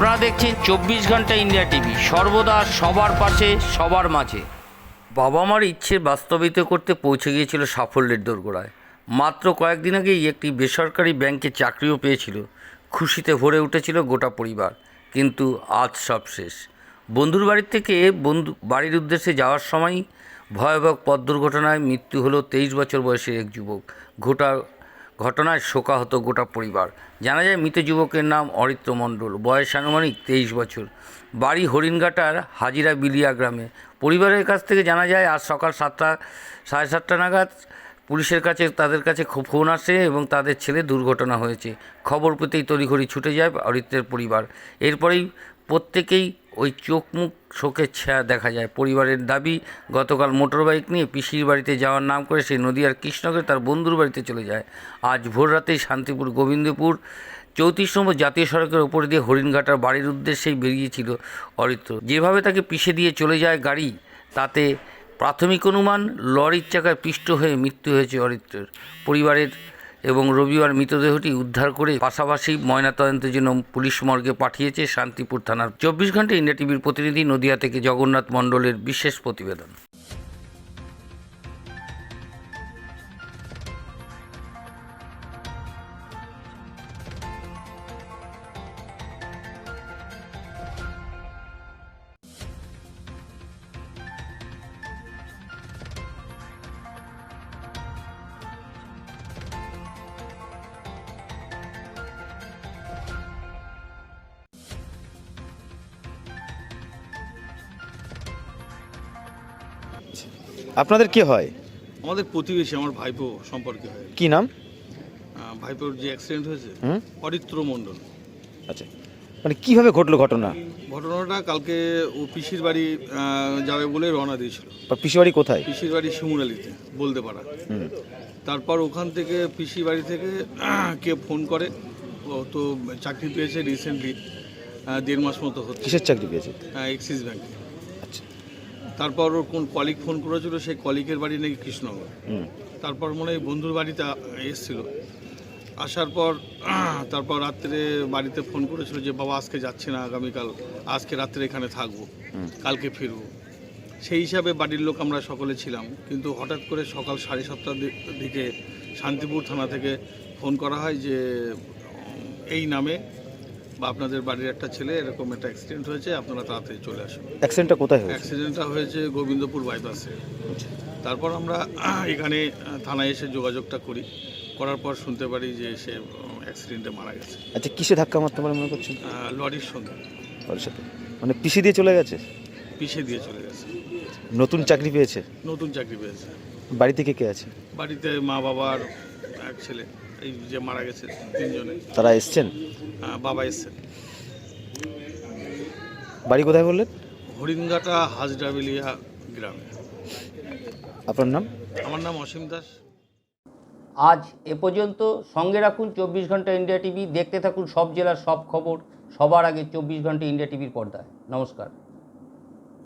দেখছেন চব্বিশ ঘণ্টা ইন্ডিয়া টিভি। সর্বদা সবার পাশে, সবার মাঝে। বাবা মার ইচ্ছে বাস্তবিত করতে পৌঁছে গিয়েছিল সাফল্যের দোরগোড়ায়। মাত্র কয়েকদিন আগেই একটি বেসরকারি ব্যাংকে চাকরিও পেয়েছিল। খুশিতে ভরে উঠেছিল গোটা পরিবার। কিন্তু আজ সব শেষ। বন্ধুর বাড়ির থেকে বন্ধু বাড়ির উদ্দেশ্যে যাওয়ার সময় ভয়াবহ পথ দুর্ঘটনায় মৃত্যু হলো তেইশ বছর বয়সের এক যুবক। গোটা ঘটনায় শোকাহত গোটা পরিবার। জানা যায়, মৃত যুবকের নাম অরিত্র মণ্ডল। বয়স আনুমানিক তেইশ বছর। বাড়ি হরিণঘাটার হাজিরা বিলিয়া গ্রামে। পরিবারের কাছ থেকে জানা যায়, আজ সকাল সাতটা, সাড়ে সাতটা নাগাদ পুলিশের কাছে, তাদের কাছে খো- ফোন আসে এবং তাদের ছেলে দুর্ঘটনা হয়েছে। খবর পেতেই তড়িঘড়ি ছুটে যায় অরিত্রের পরিবার। এরপরেই প্রত্যেকেই ওই চোখ মুখ শোকের ছায়া দেখা যায়। পরিবারের দাবি, গতকাল মোটরবাইক নিয়ে পিসির বাড়িতে যাওয়ার নাম করে সে নদিয়ার কৃষ্ণকে তার বন্ধুর বাড়িতে চলে যায়। আজ ভোর রাতেই শান্তিপুর, গোবিন্দপুর, চৌত্রিশ নম্বর জাতীয় সড়কের ওপর দিয়ে হরিণঘাটার বাড়ির উদ্দেশ্যেই বেরিয়েছিল অরিত্র। যেভাবে তাকে পিষে দিয়ে চলে যায় গাড়ি, তাতে প্রাথমিক অনুমান, লরির চাকায় পিষ্ট হয়ে মৃত্যু হয়েছে অরিত্রের। পরিবারের এবং রবিবার মৃতদেহটি উদ্ধার করে পাশাপাশি ময়নাতদন্তের জন্য পুলিশ মর্গে পাঠিয়েছে শান্তিপুর থানার চব্বিশ ঘণ্টা ইন্ডিয়া টিভির প্রতিনিধি নদিয়া থেকে জগন্নাথ মণ্ডলের বিশেষ প্রতিবেদন। আপনাদের কি হয়? আমাদের প্রতিবেশী আমার ভাইপো সম্পর্কে হয়। কি নাম? ভাইপোর যে অ্যাক্সিডেন্ট হয়েছে অরিত্র মণ্ডল। আচ্ছা। মানে কীভাবে ঘটলো ঘটনা? ঘটনাটা কালকে ও পিসির বাড়ি যাবে বলে রওনা দিয়েছিল। বা পিসিবাড়ি কোথায়? পিসির বাড়ি শিমুরালিতে বলতে পারা তারপর ওখান থেকে পিসির বাড়ি থেকে কে ফোন করে ও তো চাকরি পেয়েছে রিসেন্টলি দেড় মাস মতো হচ্ছে। কিসের চাকরি পেয়েছে? এক্সিস ব্যাংকে আচ্ছা। তারপর ওর কোন কলিগ ফোন করেছিল সেই কলিগের বাড়ি নাকি কৃষ্ণনগর। তারপর মনে হয় বন্ধুর বাড়িতে এসেছিল। আসার পর তারপর রাত্রে বাড়িতে ফোন করেছিল যে বাবা আজকে যাচ্ছে না আগামীকাল আজকে রাত্রে এখানে থাকব কালকে ফিরবো। সেই হিসাবে বাড়ির লোক আমরা সকলে ছিলাম। কিন্তু হঠাৎ করে সকাল সাড়ে সাতটার দিকে শান্তিপুর থানা থেকে ফোন করা হয় যে এই নামে বা আপনাদের বাড়ির একটা ছেলে এরকম একটা অ্যাক্সিডেন্ট হয়েছে আপনারা তাড়াতাড়ি চলে আসুন। অ্যাক্সিডেন্টটা কোথায় হয়েছে? অ্যাক্সিডেন্টটা হয়েছে গোবিন্দপুর বাইপাসে তারপর আমরা এখানে থানায় এসে যোগাযোগটা করি। করার পর শুনতে পারি যে সে অ্যাক্সিডেন্টে মারা গেছে। আচ্ছা কিসে ধাক্কা মারতে পারে মনে করছেন? লরির সঙ্গে। সাথে। মানে পিসি দিয়ে চলে গেছে? পিষে দিয়ে চলে গেছে। নতুন চাকরি পেয়েছে? নতুন চাকরি পেয়েছে। বাড়ি থেকে কে আছে? বাড়িতে মা বাবার এক ছেলে। এই যে মারা গেছে তিনজনে। তারা এসছেন? আহ, বাবা এসছে বাড়ি কোথায় বললেন? হরিণঘাটা হাজডাবেলিয়া গ্রামে। আপনার নাম? আমার নাম অসীম দাস। আজ এ পর্যন্ত সঙ্গে রাখুন চব্বিশ ঘণ্টা ইন্ডিয়া টিভি। দেখতে থাকুন সব জেলার সব খবর। সবার আগে চব্বিশ ঘণ্টা ইন্ডিয়া টিভির পর্দায়। নমস্কার।